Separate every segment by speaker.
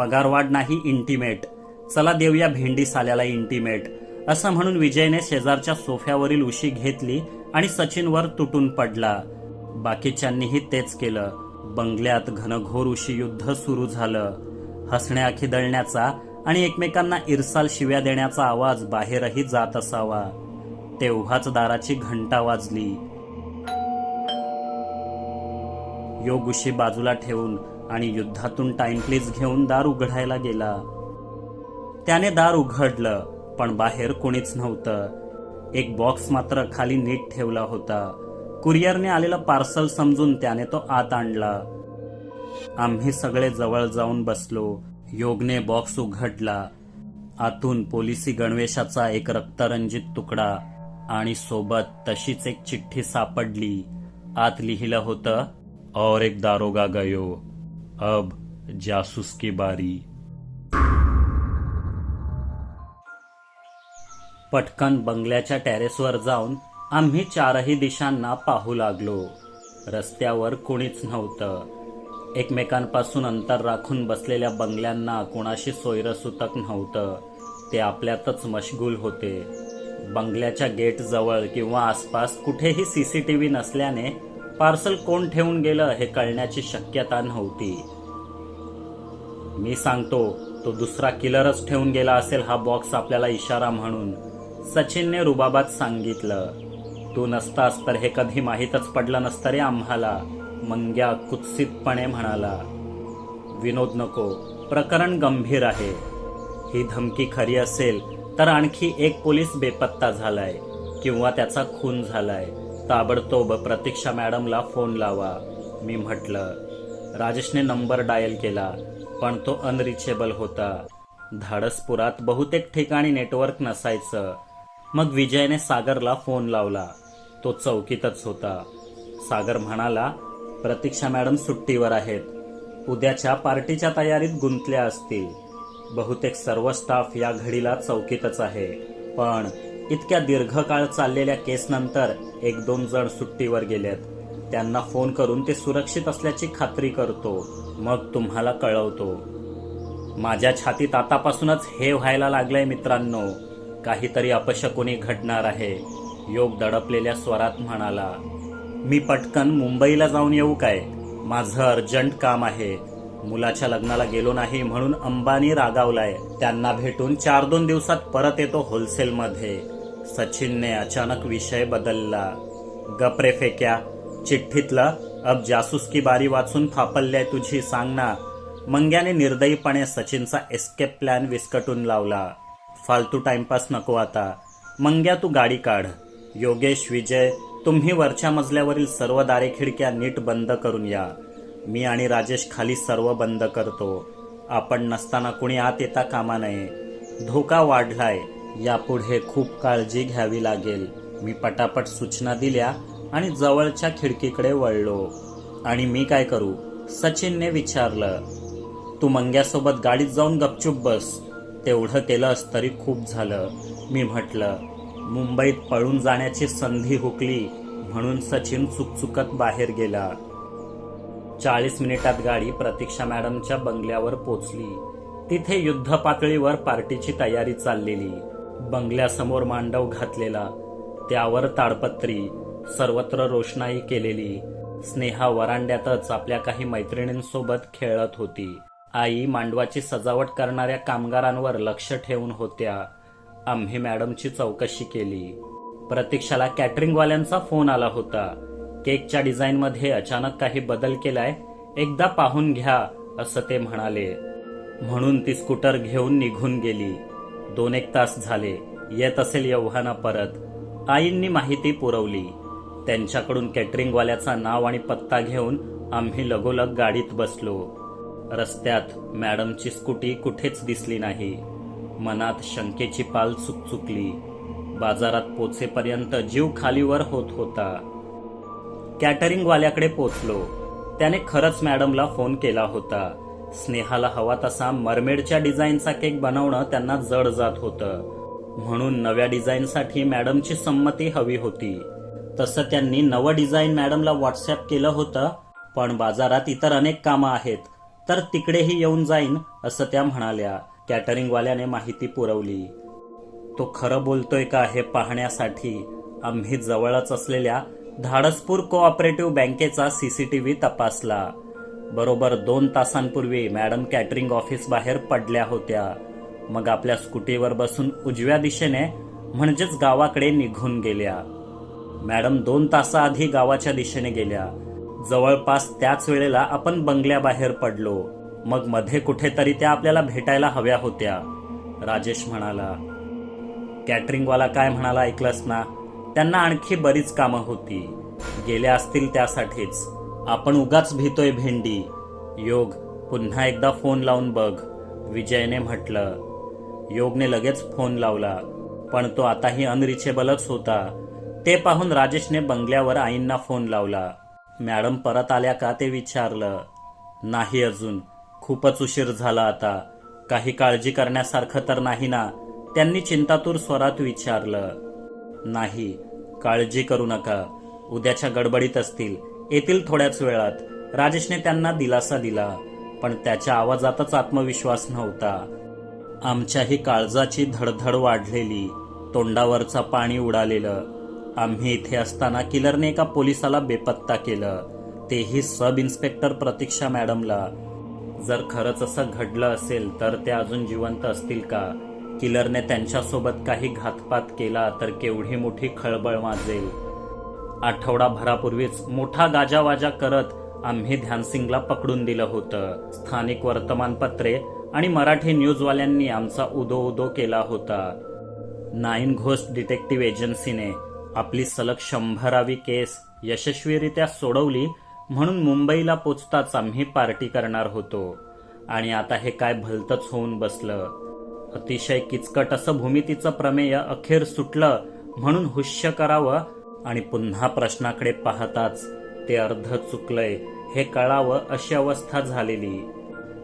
Speaker 1: पगारवाढ नाही इंटिमेट चला देऊया भेंडी साल्याला इंटिमेट असं म्हणून विजयने शेजारच्या सोफ्यावरील उशी घेतली आणि सचिनवर तुटून पडला. बाकीच्यांनीही तेच केलं. बंगल्यात घनघोर उशी युद्ध सुरू झालं. हसण्या खिदळण्याचा आणि एकमेकांना इरसाल शिव्या देण्याचा आवाज बाहेरही जात असावा. तेव्हाच दाराची घंटा वाजली. योग उशी बाजूला ठेवून आणि युद्धातून टाइमप्लेस प्लीज घेऊन दार उघडायला गेला. त्याने दार उघडलं पण बाहेर कोणीच नव्हतं. एक बॉक्स मात्र खाली नीट ठेवला होता. कुरिअरने आलेलं पार्सल समजून त्याने तो आत आणला. आम्ही सगळे जवळ जाऊन बसलो. योगने बॉक्स उघडला. आतून पोलिसी गणवेशाचा एक रक्तरंजित तुकडा आणि सोबत तशीच एक चिठ्ठी सापडली. आत लिहिलं होतं और एक दारोगा गयो. अब जासूस की बारी। पटकन बंगल्याच्या टेरेसवर जाऊन आम्ही चारही दिशांना पाहू लागलो. रस्त्यावर कुणीच नव्हतं. एकमेकांपासून अंतर राखून बसलेल्या बंगल्यांना कोणाशी सोयरसुतक नव्हतं. ते आपल्यातच मशगूल होते. बंगल्याच्या गेटजवळ किंवा आसपास कुठेही सी सी टी व्ही नसल्याने पार्सल कोण ठेवून गेलं हे कळण्याची शक्यता नव्हती. मी सांगतो तो दुसरा किलरच ठेवून गेला असेल हा बॉक्स आपल्याला इशारा म्हणून. सचिनने रुबाबात सांगितलं तू नसतास तर हे कधी माहीतच पडलं नसतं रे आम्हाला मंग्या कुत्सितपणे म्हणाला. विनोद नको प्रकरण गंभीर आहे. ही धमकी खरी असेल तर आणखी एक पोलीस बेपत्ता झालाय किंवा त्याचा खून झालाय. ताबडतोब प्रतीक्षा मॅडमला फोन लावा. मी म्हटलं राजेशने नंबर डायल केला पण तो अनरिचेबल होता. धाडसपुरात बहुतेक ठिकाणी नेटवर्क नसायचं. मग विजयने सागरला फोन लावला. तो चौकीतच होता. सागर म्हणाला प्रतीक्षा मॅडम सुट्टीवर आहेत. उद्याच्या पार्टीच्या तयारीत गुंतल्या असतील. बहुतेक सर्व स्टाफ या घडीला चौकीतच आहे. पण इतक्या दीर्घकाळ चाललेल्या केसनंतर एक दोन जण सुट्टीवर गेलेत. त्यांना फोन करून ते सुरक्षित असल्याची खात्री करतो. मग तुम्हाला कळवतो. माझ्या छातीत आतापासूनच हे व्हायला लागलंय मित्रांनो. काहीतरी अपशकुनी घडणार आहे. योग दडपलेल्या स्वरात म्हणाला मी पटकन मुंबईला जाऊन येऊ काय? माझं अर्जंट काम आहे. मुलाच्या लग्नाला गेलो नाही म्हणून अंबानी रागावलाय. त्यांना भेटून चार दोन दिवसात परत येतो होलसेलमध्ये. सचिनने अचानक विषय बदलला. गपरे फेक्या चिठ्ठीतलं अब जासूस की बारी वाचून फापल्ल्याय तुझी सांग ना मंग्याने निर्दयीपणे सचिनचा एस्केप प्लॅन विस्कटून लावला. फालतू टाइमपास नको आता. मंग्या तू गाडी काढ. योगेश विजय तुम्ही वरच्या मजल्यावरील सर्व दारे खिडक्या नीट बंद करून या. मी आणि राजेश खाली सर्व बंद करतो. आपण नसताना कुणी आत येता कामा नये. धोका वाढलाय. यापुढे खूप काळजी घ्यावी लागेल. मी पटापट सूचना दिल्या आणि जवळच्या खिडकीकडे वळलो. आणि मी काय करू? सचिनने विचारलं तू मंग्यासोबत गाडीत जाऊन गपचूप बस. तेवढं केलंस तरी खूप झालं. मी म्हटलं मुंबईत पळून जाण्याची संधी हुकली. म्हणून सचिन चुकचुकत बाहेर गेला. चाळीस मिनिटात गाडी प्रतीक्षा मॅडमच्या बंगल्यावर पोचली. तिथे युद्ध पातळीवर पार्टीची तयारी चाललेली. बंगल्यासमोर मांडव घातलेला त्यावर ताडपत्री सर्वत्र रोषणाई केलेली. स्नेहा वरांड्यातच आपल्या काही मैत्रिणींसोबत खेळत होती. आई मांडवाची सजावट करणाऱ्या कामगारांवर लक्ष ठेवून होत्या. आम्ही मॅडमची चौकशी केली. प्रतीक्षाला कॅटरिंगवाल्यांचा फोन आला होता. केकच्या डिझाईनमध्ये अचानक काही बदल केलाय एकदा पाहून घ्या असं ते म्हणाले. म्हणून ती स्कूटर घेऊन निघून गेली. दोन एक तास झाले येत असेल एव्हाना परत. आईंनी माहिती पुरवली. त्यांच्याकडून कॅटरिंगवाल्याचा नाव आणि पत्ता घेऊन आम्ही लगोलग गाडीत बसलो. रस्त्यात मॅडमची स्कूटी कुठेच दिसली नाही. मनात शंकेची पाल चुकचुकली. बाजारात पोचेपर्यंत जीव खालीवर होत होता. कॅटरिंगवाल्याकडे पोचलो. त्याने खरंच मॅडमला फोन केला होता. स्नेहाला हवा तसा मरमेडच्या डिझाईनचा केक बनवणं त्यांना जड जात होतं. म्हणून नव्या डिझाईनसाठी मॅडमची संमती हवी होती. तसं त्यांनी नवं डिझाईन मॅडमला व्हॉट्सअप केलं होतं पण बाजारात इतर अनेक कामं आहेत तर तिकडेही येऊन जाईन असं त्या म्हणाल्या. कॅटरिंगवाल्याने माहिती पुरवली. तो खरं बोलतोय का हे पाहण्यासाठी? आम्ही जवळच असलेल्या धाडसपूर कोऑपरेटिव्ह बँकेचा सीसीटीव्ही तपासला. बरोबर दोन तासांपूर्वी मॅडम कॅटरिंग ऑफिस बाहेर पडल्या होत्या. मग आपल्या स्कूटीवर बसून उजव्या दिशेने म्हणजेच गावाकडे निघून गेल्या. मॅडम दोन तासाआधी गावाच्या दिशेने गेल्या. जवळपास त्याच वेळेला आपण बंगल्याबाहेर पडलो. मग मध्ये कुठेतरी त्या आपल्याला भेटायला हव्या होत्या. राजेश म्हणाला कॅटरिंगवाला काय म्हणाला ऐकलंस ना? त्यांना आणखी बरीच कामं होती. गेल्या असतील त्यासाठीच. आपण उगाच भीतोय भेंडी. योग पुन्हा एकदा फोन लावून बघ. विजयने म्हटलं योगने लगेच फोन लावला पण तो आताही अनरिचेबलच होता. ते पाहून राजेशने बंगल्यावर आईंना फोन लावला. मॅडम परत आल्या का ते विचारलं. नाही अजून खूपच उशीर झाला आता. काही काळजी करण्यासारखं तर नाही ना त्यांनी चिंतातूर स्वरात विचारलं. नाही काळजी करू नका. उद्याच्या गडबडीत असतील. येतील थोड्याच वेळात. राजेशने त्यांना दिलासा दिला पण त्याच्या आवाजातच आत्मविश्वास नव्हता. आमच्याही काळजाची धडधड वाढलेली तोंडावरचा पाणी उडालेलं. आम्ही इथे असताना किलरने एका पोलिसाला बेपत्ता केलं. तेही सब इन्स्पेक्टर प्रतीक्षा मॅडमला. जर खरंच असं घडलं असेल तर ते अजून जिवंत असतील का? किलरने त्यांच्यासोबत काही घातपात केला तर केवढी मोठी खळबळ माजेल. आठवडाभरापूर्वीच मोठा गाजावाजा करत आम्ही ध्यानसिंगला पकडून दिलं होतं. स्थानिक वर्तमानपत्रे आणि मराठी न्यूजवाल्यांनी आमचा उदो उदो केला होता. नाईन घोस्ट डिटेक्टिव्ह एजन्सीने आपली सलग शंभरावी केस यशस्वीरित्या सोडवली म्हणून मुंबईला पोचताच आम्ही पार्टी करणार होतो. आणि आता हे काय भलतच होऊन बसलं. अतिशय किचकट असं भूमितीचं प्रमेय अखेर सुटलं म्हणून हुश्य करावं आणि पुन्हा प्रश्नाकडे पाहताच ते अर्ध चुकलंय. हे कळावं अशी अवस्था झालेली.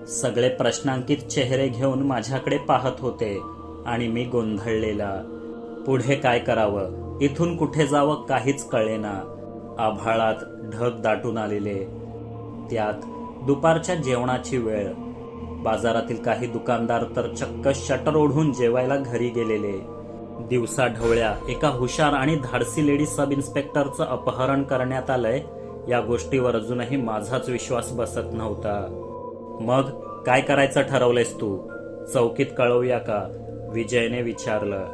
Speaker 1: सगळे प्रश्नांकित चेहरे घेऊन माझ्याकडे पाहत होते आणि मी गोंधळलेला. पुढे काय करावं? इथून कुठे जावं काहीच कळेना. आभाळात ढग दाटून आलेले. त्यात दुपारच्या जेवणाची वेळ. बाजारातील काही दुकानदार तर चक्क शटर ओढून जेवायला घरी गेलेले. दिवसा ढवळ्या. एका हुशार आणि धाडसी लेडी सब इन्स्पेक्टरचं अपहरण करण्यात आलंय. या गोष्टीवर अजूनही माझाच विश्वास बसत नव्हता. मग काय करायचं ठरवलंयस तू? चौकीत कळवूया का? विजयने विचारलं.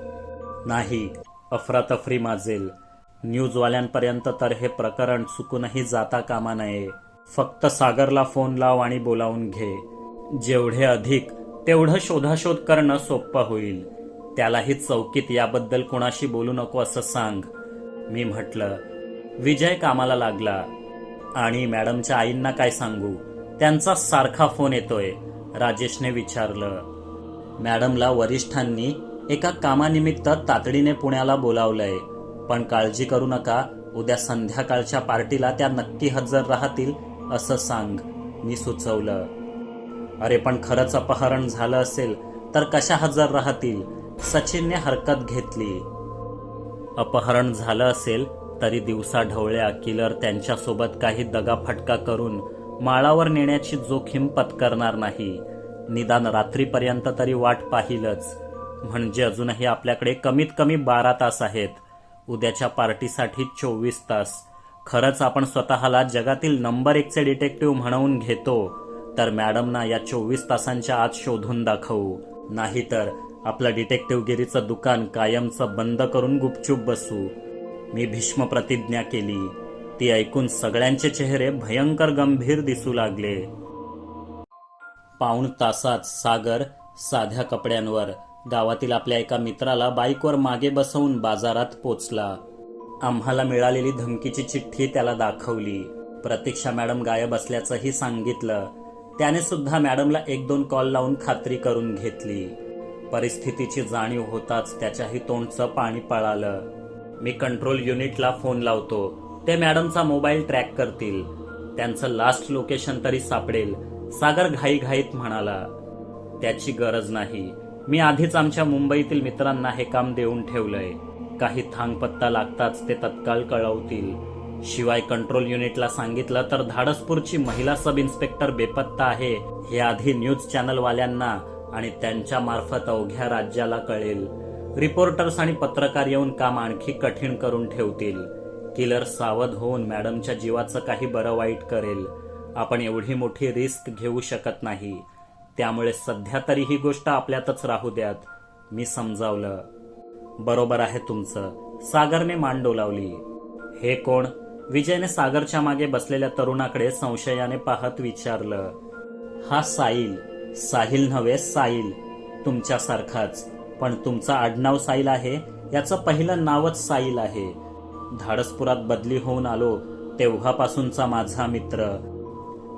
Speaker 1: नाही अफरातफरी माजेल. न्यूजवाल्यांपर्यंत तर हे प्रकरण चुकूनही जाता कामा नये. फक्त सागरला फोन लाव आणि बोलावून घे. जेवढे अधिक तेवढं शोधाशोध करणं सोपं होईल. त्यालाही चौकीत याबद्दल कोणाशी बोलू नको असं सांग. मी म्हटलं विजय कामाला लागला. आणि मॅडमच्या आईंना काय सांगू? त्यांचा सारखा फोन येतोय. राजेशने विचारलं. मॅडमला वरिष्ठांनी एका कामानिमित्त तातडीने पुण्याला बोलावलंय. पण काळजी करू नका उद्या संध्याकाळच्या पार्टीला त्या नक्की हजर राहतील असं सांग. मी सुचवलं. अरे पण खरंच अपहरण झालं असेल तर कशा हजर राहतील? सचिनने हरकत घेतली. अपहरण झालं असेल तरी दिवसा ढवळ्या किलर त्यांच्यासोबत काही दगाफटका करून माळावर नेण्याची जोखीम पत्करणार नाही. निदान रात्रीपर्यंत तरी वाट पाहिलंच. म्हणजे अजूनही आपल्याकडे कमीत कमी बारा तास आहेत. उद्याच्या पार्टीसाठी चोवीस तास. खरंच आपण स्वतःला जगातील नंबर एकचे डिटेक्टिव्ह म्हणवून घेतो तर मॅडमना या चोवीस तासांच्या आत शोधून दाखवू. नाहीतर आपला डिटेक्टिव्हगिरीचं दुकान कायमचं बंद करून गुपचूप बसू. मी भीष्म प्रतिज्ञा केली. ती ऐकून सगळ्यांचे चेहरे भयंकर गंभीर दिसू लागले. पाऊण तासात सागर साध्या कपड्यांवर गावातील आपल्या एका मित्राला बाईकवर मागे बसवून बाजारात पोचला. आम्हाला मिळालेली धमकीची चिठ्ठी त्याला दाखवली. प्रतीक्षा मॅडम गायब असल्याचंही सांगितलं. त्याने सुद्धा मॅडमला एक दोन कॉल लावून खात्री करून घेतली. परिस्थितीची जाणीव होताच त्याच्याही तोंडचं पाणी पळालं. मी कंट्रोल युनिटला फोन लावतो. ते मॅडमचा मोबाईल ट्रॅक करतील. त्यांचं लास्ट लोकेशन तरी सापडेल सागर घाईघाईत म्हणाला. त्याची गरज नाही. मी आधीच आमच्या मुंबईतील मित्रांना हे काम देऊन ठेवलंय. काही थांगपत्ता लागताच ते तत्काळ कळवतील. शिवाय कंट्रोल युनिटला सांगितलं तर धाडसपूरची महिला सब इन्स्पेक्टर बेपत्ता आहे. हे आधी न्यूज चॅनलवाल्यांना आणि त्यांच्या मार्फत अवघ्या राज्याला कळेल. रिपोर्टर्स आणि पत्रकार येऊन काम आणखी कठीण करून ठेवतील. किलर सावध होऊन मॅडमच्या जीवाचं काही बरं वाईट करेल. आपण एवढी मोठी रिस्क घेऊ शकत नाही. त्यामुळे सध्या तरी ही गोष्ट आपल्यातच राहू द्यात. मी समजावलं. बरोबर आहे तुमचं. सागरने मान डोलावली. हे कोण? विजयने सागरच्या मागे बसलेल्या तरुणाकडे संशयाने पाहत विचारलं. हा साईल साहिल नव्हे साईल. तुमच्यासारखाच. पण तुमचं आडनाव साईल आहे याचं पहिलं नावच साईल आहे. धाडसपुरात बदली होऊन आलो तेव्हापासूनचा माझा मित्र.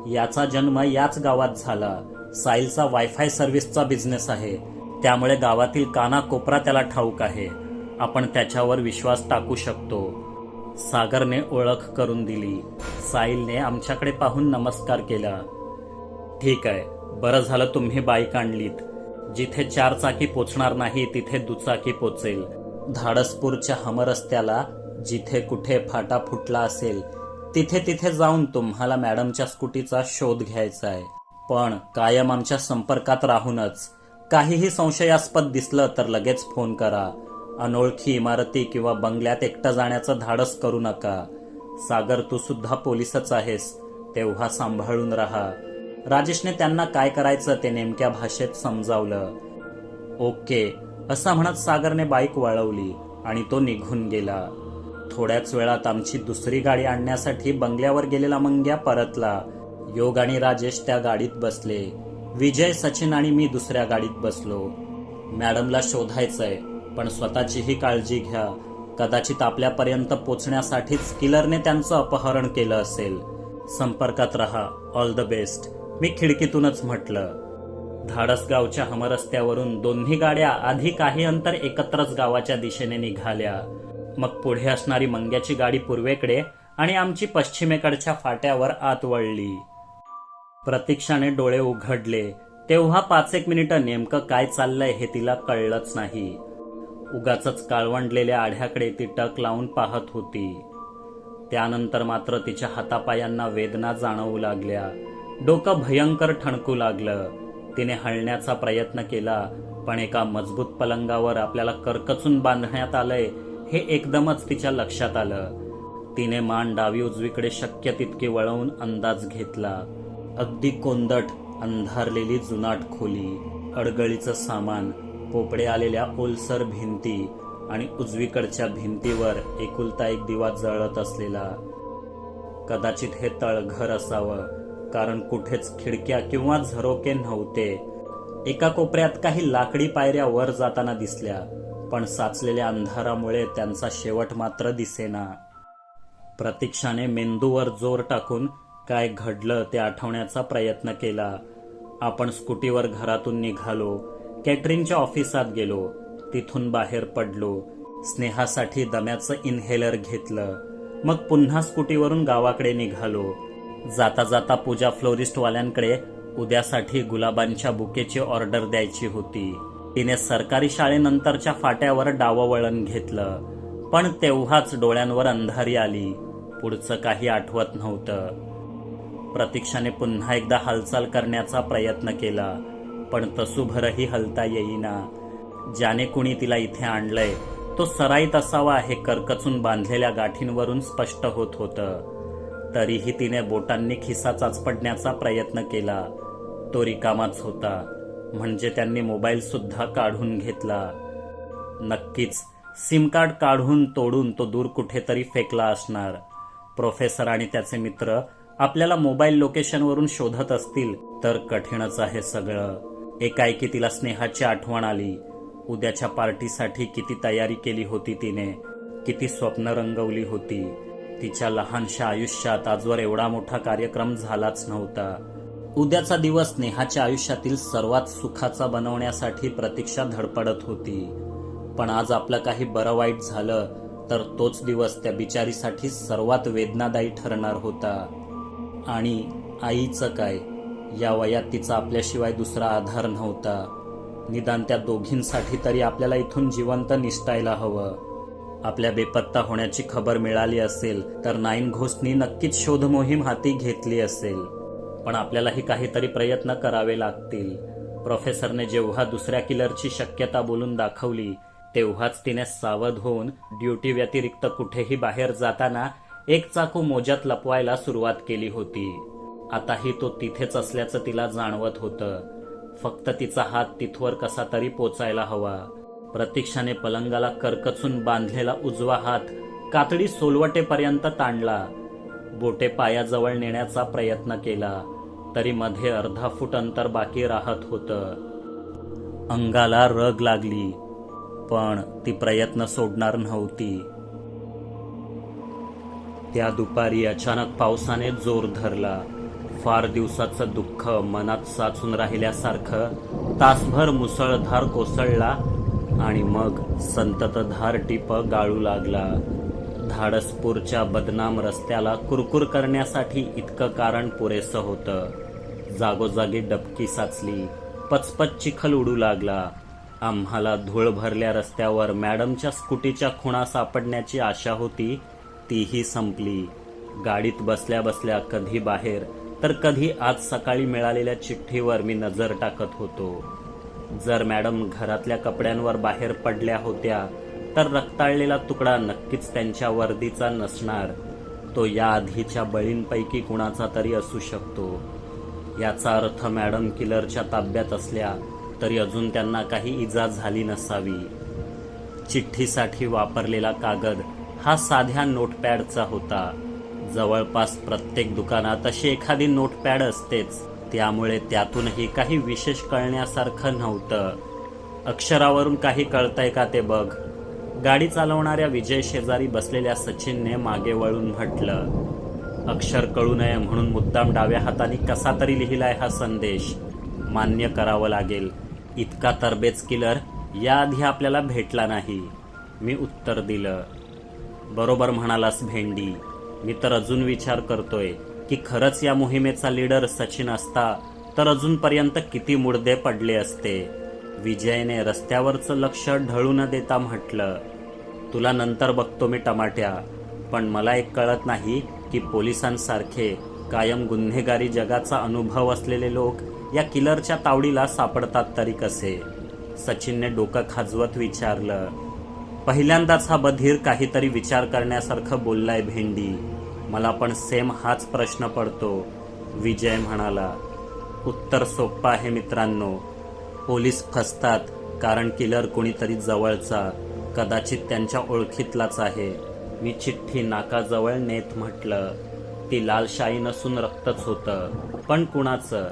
Speaker 1: याचा जन्म याच गावात झाला. साईलचा वायफाय सर्व्हिसचा बिझनेस आहे. त्यामुळे गावातील काना कोपरा त्याला ठाऊक आहे. आपण त्याच्यावर विश्वास टाकू शकतो. सागरने ओळख करून दिली. साईलने आमच्याकडे पाहून नमस्कार केला. ठीक आहे. बरं झालं तुम्ही बाईक आणलीत जिथे चार चाकी पोचणार नाही तिथे दुचाकी पोचेल. धाडसपूरच्या हमरस्त्याला जिथे कुठे फाटा फुटला असेल तिथे तिथे जाऊन तुम्हाला मॅडमच्या स्कूटीचा शोध घ्यायचा आहे. पण कायम आमच्या संपर्कात राहूनच काहीही संशयास्पद दिसलं तर लगेच फोन करा. अनोळखी इमारती किंवा बंगल्यात एकटं जाण्याचं धाडस करू नका. सागर तू सुद्धा पोलिसच आहेस तेव्हा सांभाळून राहा. राजेशने त्यांना काय करायचं ते नेमक्या भाषेत समजावलं. ओके असं म्हणत सागरने बाईक वळवली आणि तो निघून गेला. थोड्याच वेळात आमची दुसरी गाडी आणण्यासाठी बंगल्यावर गेलेला मंग्या परतला. योग आणि राजेश त्या गाडीत बसले. विजय सचिन आणि मी दुसऱ्या गाडीत बसलो. मॅडमला शोधायचंय पण स्वतःचीही काळजी घ्या. कदाचित आपल्यापर्यंत पोचण्यासाठीच किलरने त्यांचं अपहरण केलं असेल. संपर्कात रहा. All the best. मी खिडकीतूनच म्हटलं धाडसगावच्या हमरस्त्यावरून दोन्ही गाड्या आधी काही अंतर एकत्रच गावाच्या दिशेने निघाल्या. मग पुढे असणारी मंग्याची गाडी पूर्वेकडे आणि आमची पश्चिमेकडच्या फाट्यावर आत वळली. प्रतीक्षाने डोळे उघडले तेव्हा पाच एक मिनिटं नेमकं काय चाललंय हे तिला कळलंच नाही. उगाच काळवंडलेल्या आढ्याकडे ती टक लावून पाहत होती. त्यानंतर मात्र तिच्या हातापायांना वेदना जाणवू लागल्या. डोकं भयंकर ठणकू लागलं. तिने हलण्याचा प्रयत्न केला पण एका मजबूत पलंगावर आपल्याला करकचून बांधण्यात आलंय हे एकदमच तिच्या लक्षात आलं. तिने मान डावी उजवीकडे शक्य तितके वळवून अंदाज घेतला. अगदी कोंदट अंधारलेली जुनाट खोली अडगळीचं सामान पोपडे आलेल्या ओलसर भिंती आणि उजवीकडच्या भिंतीवर एकुलता एक दिवा जळत असलेला. कदाचित हे तळघर असावं कारण कुठेच खिडक्या किंवा झरोके नव्हते. एका कोपऱ्यात काही लाकडी पायऱ्या वर जाताना दिसल्या पण साचलेल्या अंधारामुळे त्यांचा शेवट मात्र दिसेना. प्रतीक्षाने मेंदूवर जोर टाकून काय घडलं ते आठवण्याचा प्रयत्न केला. आपण स्कूटीवर घरातून निघालो कॅटरिंगच्या ऑफिसात गेलो तिथून बाहेर पडलो स्नेहासाठी दम्याचं इन्हेलर घेतलं मग पुन्हा स्कूटीवरून गावाकडे निघालो जाता जाता पूजा फ्लोरिस्टवाल्यांकडे उद्यासाठी गुलाबांच्या बुकेची ऑर्डर द्यायची होती. तिने सरकारी शाळेनंतरच्या फाट्यावर डावं वळण घेतलं. पण तेव्हाच डोळ्यांवर अंधारी आली. पुढचं काही आठवत नव्हतं. प्रतीक्षाने पुन्हा एकदा हालचाल करण्याचा प्रयत्न केला. पण तसूभरही हलता येईना. ज्याने कुणी तिला इथे आणलंय तो सराईत असावा हे करकचून बांधलेल्या गाठींवरून स्पष्ट होत होतं. तरीही तिने बोटांनी खिसा चाचपडण्याचा प्रयत्न केला. तो रिकामाच होता. म्हणजे त्यांनी मोबाईल सुद्धा काढून घेतला. नक्कीच सिम कार्ड काढून तोडून तो दूर कुठेतरी फेकला असणार. प्रोफेसर आणि त्याचे मित्र आपल्याला मोबाईल लोकेशनवरून शोधत असतील तर कठीणच आहे सगळं. एकाएकी तिला स्नेहाची आठवण आली. उद्याच्या पार्टीसाठी किती तयारी केली होती तिने. किती स्वप्न रंगवली होती. तिच्या लहानशा आयुष्यात आजवर एवढा मोठा कार्यक्रम झालाच नव्हता. उद्याचा दिवस नेहाच्या आयुष्यातील सर्वात सुखाचा बनवण्यासाठी प्रतीक्षा धडपडत होती. पण आज आपलं काही बरं वाईट झालं तर तोच दिवस त्या बिचारीसाठी सर्वात वेदनादायी ठरणार होता. आणि आईचं काय? या वयात तिचा आपल्याशिवाय दुसरा आधार नव्हता. निदान त्या दोघींसाठी तरी आपल्याला इथून जिवंत निसटायला हवं. आपल्या बेपत्ता होण्याची खबर मिळाली असेल तर नाईन घोषनी नक्कीच शोध मोहीम हाती घेतली असेल. पण आपल्यालाही काहीतरी प्रयत्न करावे लागतील. प्रोफेसरने जेव्हा दुसऱ्या किलरची शक्यता बोलून दाखवली तेव्हाच तिने सावध होऊन ड्युटी व्यतिरिक्त कुठेही बाहेर जाताना एक चाकू मोज्यात लपवायला सुरुवात केली होती. आताही तो तिथेच असल्याचं तिला जाणवत होतं. फक्त तिचा हात तिथवर कसा तरी पोचायला हवा. प्रतीक्षाने पलंगाला करकचून बांधलेला उजवा हात कातडी सोलवटेपर्यंत ताणला. बोटे पायाजवळ नेण्याचा प्रयत्न केला तरी मध्ये अर्धा फूट अंतर बाकी राहत होतं. अंगाला रग लागली पण ती प्रयत्न सोडणार नव्हती. त्या दुपारी अचानक पावसाने जोर धरला. फार दिवसाचं दुःख मनात साचून राहिल्यासारखं तासभर मुसळधार कोसळला आणि मग संततधार टिप गाळू लागला. धाडसपूरच्या बदनाम रस्त्याला कुरकुर करण्यासाठी इतकं कारण पुरेसं होतं. जागोजागी डबकी साचली पचपच चिखल उडू लागला. आम्हाला धूळ भरल्या रस्त्यावर मॅडमच्या स्कूटीच्या खुणा सापडण्याची आशा होती तीही संपली. गाडीत बसल्या बसल्या कधी बाहेर तर कधी आज सकाळी मिळालेल्या चिठ्ठीवर मी नजर टाकत होतो. जर मॅडम घरातल्या कपड्यांवर बाहेर पडल्या होत्या तर रक्ताळलेला तुकडा नक्कीच त्यांच्या वर्दीचा नसणार. तो या आधीच्या बळींपैकी कुणाचा तरी असू शकतो. याचा अर्थ मॅडम किलरच्या ताब्यात असल्या तरी अजून त्यांना काही इजा झाली नसावी. चिठ्ठीसाठी वापरलेला कागद हा साध्या नोटपॅडचा होता. जवळपास प्रत्येक दुकानात अशी एखादी नोटपॅड असतेच. त्यामुळे त्यातूनही काही विशेष कळण्यासारखं नव्हतं. अक्षरावरून काही कळतंय का ते बघ. गाडी चालवणाऱ्या विजय शेजारी बसलेल्या सचिनने मागे वळून म्हटलं अक्षर कळू नये म्हणून मुद्दाम डाव्या हाताने कसा तरी लिहिलाय हा संदेश. मान्य करावं लागेल. इतका तरबेज किलर याआधी आपल्याला भेटला नाही. मी उत्तर दिलं बरोबर म्हणालास भेंडी. मी तर अजून विचार करतोय. की खरंच या मोहिमेचा लीडर सचिन असता तर अजूनपर्यंत किती मुडदे पडले असते? विजयने रस्त्यावरचं लक्ष ढळू न देता म्हटलं तुला नंतर बघतो मी टमाट्या पण मला एक कळत नाही की पोलिसांसारखे कायम गुन्हेगारी जगाचा अनुभव असलेले लोक या किलरच्या तावडीला सापडतात तरी कसे? सचिनने डोकं खाजवत विचारलं पहिल्यांदाच हा बधीर काहीतरी विचार करण्यासारखं बोललाय भेंडी. मला पण सेम हाच प्रश्न पडतो. विजय म्हणाला उत्तर सोप्पं आहे मित्रांनो. पोलीस फसतात कारण किलर कोणीतरी जवळचा कदाचित त्यांच्या ओळखीतलाच आहे. मी चिठ्ठी नाकाजवळ नेत म्हटलं ती लालशाही नसून रक्तच होतं. पण कुणाचं?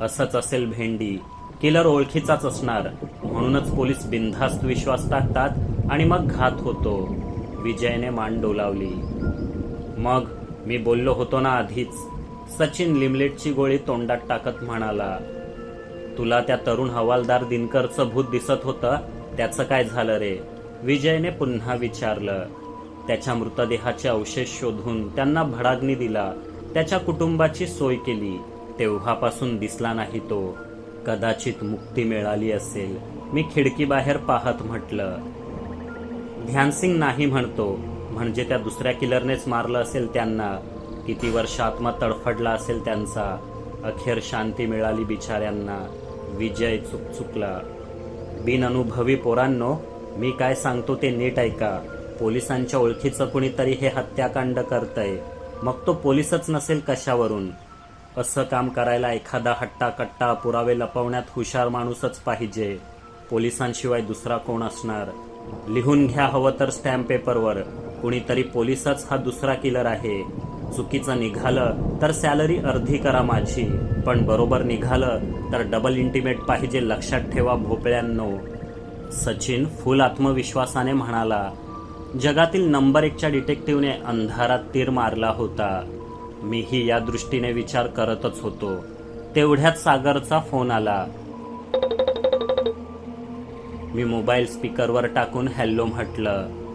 Speaker 1: असंच असेल भेंडी. किलर ओळखीचाच असणार. म्हणूनच पोलीस बिनधास्त विश्वास टाकतात आणि मग घात होतो. विजयने मान डोलावली. मग मी बोललो होतो ना आधीच. सचिन लिमलेटची गोळी तोंडात टाकत म्हणाला तुला त्या तरुण हवालदार दिनकरचं भूत दिसत होतं त्याचं काय झालं रे? विजयने पुन्हा विचारलं. त्याच्या मृतदेहाचे अवशेष शोधून त्यांना भडाग्नी दिला. त्याच्या कुटुंबाची सोय केली. तेव्हापासून दिसला नाही तो. कदाचित मुक्ती मिळाली असेल. मी खिडकीबाहेर पाहत म्हटलं ध्यानसिंग नाही म्हणतो. म्हणजे त्या दुसऱ्या किलरनेच मारलं असेल त्यांना. किती वर्ष आत्मा तडफडला असेल त्यांचा. अखेर शांती मिळाली बिचाऱ्यांना. विजय चुक चुकला. बिनअनुभवी पोरांनो मी काय सांगतो ते नीट ऐका. पोलिसांच्या ओळखीचं कुणीतरी हे हत्याकांड करतंय. मग तो पोलीसच नसेल कशावरून? असं काम करायला एखादा हट्टा कट्टा पुरावे लपवण्यात हुशार माणूसच पाहिजे. पोलिसांशिवाय दुसरा कोण असणार? लिहून घ्या हवं तर स्टॅम्प पेपरवर. कुणीतरी पोलिसच हा दुसरा किलर आहे. चुकीचं निघालं तर सॅलरी अर्धी करा माझी. पण बरोबर निघालं तर डबल इंटिमेट पाहिजे लक्षात ठेवा भोपळ्यांनो. सचिन फुल आत्मविश्वासाने म्हणाला जगातील नंबर एकच्या डिटेक्टिव्हने अंधारात तीर मारला होता. मीही या दृष्टीने विचार करतच होतो. तेवढ्यात सागरचा फोन आला. मी मोबाईल स्पीकरवर टाकून हॅल्लो म्हटलं.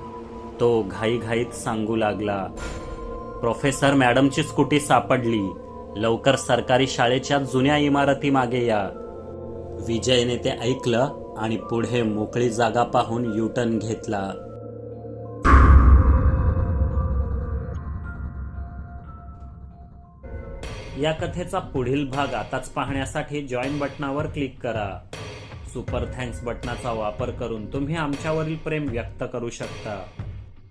Speaker 1: तो घाईघाईत सांगू लागला. प्रोफेसर मॅडमची स्कूटी सापडली. लवकर सरकारी शाळेच्या जुन्या इमारती मागे या. विजयने ते ऐकलं आणि पुढे मोकळी जागा पाहून युटर्न घेतला. या कथेचा पुढील भाग आताच पाहण्यासाठी जॉईन बटनावर क्लिक करा. सुपर थँक्स बटनाचा वापर करून तुम्ही आमच्यावरील प्रेम व्यक्त करू शकता.